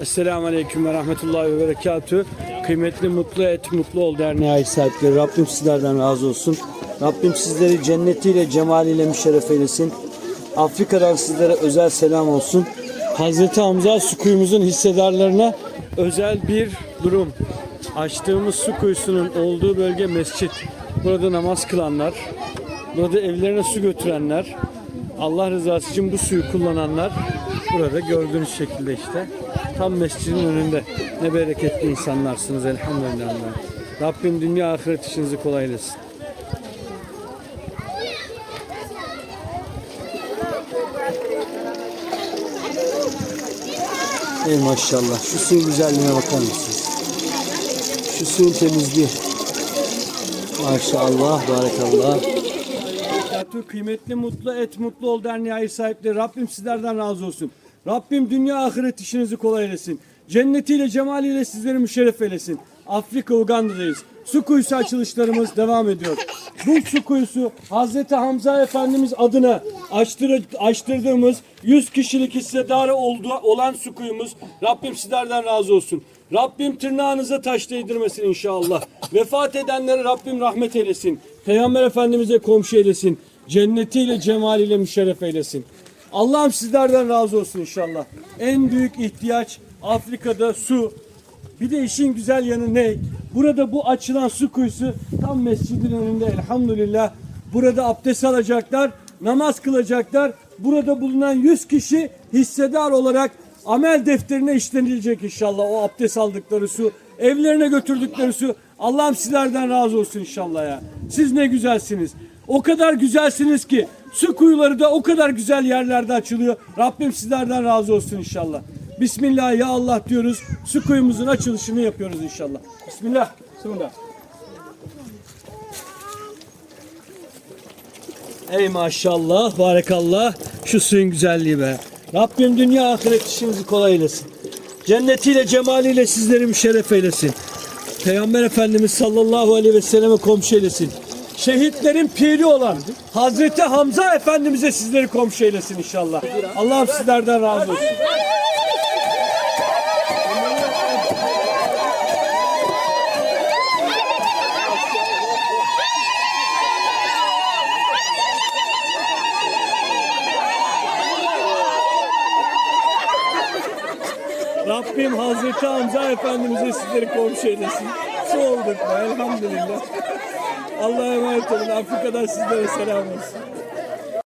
Esselamu Aleyküm ve Rahmetullahi ve Berekatü. Kıymetli Mutlu Et Mutlu Ol Derneği ait sahipleri Rabbim sizlerden razı olsun. Rabbim sizleri cennetiyle, cemaliyle müşerref eylesin. Afrika'dan sizlere özel selam olsun. Hazreti Hamza su kuyumuzun hissedarlarına özel bir durum. Açtığımız su kuyusunun olduğu bölge mescit. Burada namaz kılanlar, burada evlerine su götürenler, Allah rızası için bu suyu kullananlar burada gördüğünüz şekilde işte tam mescidin önünde. Ne bereketli insanlarsınız elhamdülillah. Rabbim dünya ahiret işinizi kolaylasın. Ey maşallah şu suyun güzelliğine bakar mısınız? Şu suyun temizliği. Maşallah, barakallah. Kıymetli Mutlu Et Mutlu Ol Derneği sahipleri Rabbim sizlerden razı olsun. Rabbim dünya ahiret işinizi kolay eylesin. Cennetiyle cemaliyle sizleri müşerref eylesin. Afrika Uganda'dayız. Su kuyusu açılışlarımız devam ediyor. Bu su kuyusu Hazreti Hamza Efendimiz adına açtır, açtırdığımız 100 kişilik hissedarı oldu, olan su kuyumuz. Rabbim sizlerden razı olsun. Rabbim tırnağınıza taş değdirmesin inşallah. Vefat edenlere Rabbim rahmet eylesin. Peygamber Efendimiz'e komşu eylesin. Cennetiyle, cemaliyle müşerref eylesin. Allah'ım sizlerden razı olsun inşallah. En büyük ihtiyaç Afrika'da su. Bir de işin güzel yanı ne? Burada bu açılan su kuyusu tam mescidin önünde elhamdülillah. Burada abdest alacaklar, namaz kılacaklar. Burada bulunan 100 kişi hissedar olarak amel defterine işlenilecek inşallah o abdest aldıkları su. Evlerine götürdükleri su. Allah'ım sizlerden razı olsun inşallah ya. Siz ne güzelsiniz. O kadar güzelsiniz ki su kuyuları da o kadar güzel yerlerde açılıyor. Rabbim sizlerden razı olsun inşallah. Bismillah ya Allah diyoruz. Su kuyumuzun açılışını yapıyoruz inşallah. Bismillah. Bismillah. Ey maşallah, barekallah. Şu suyun güzelliği be. Rabbim dünya ahiret işinizi kolay eylesin. Cennetiyle, cemaliyle sizleri müşerref eylesin. Peygamber Efendimiz sallallahu aleyhi ve selleme komşu eylesin. Şehitlerin piri olan Hazreti Hamza Efendimiz'e sizleri komşu eylesin inşallah. Allah'ım sizlerden razı olsun. Rabbim Hazreti Hamza Efendimiz'e sizleri komşu eylesin. Su olduk be elhamdülillah. Allah'a emanet olun. Afrika'dan sizlere selam olsun.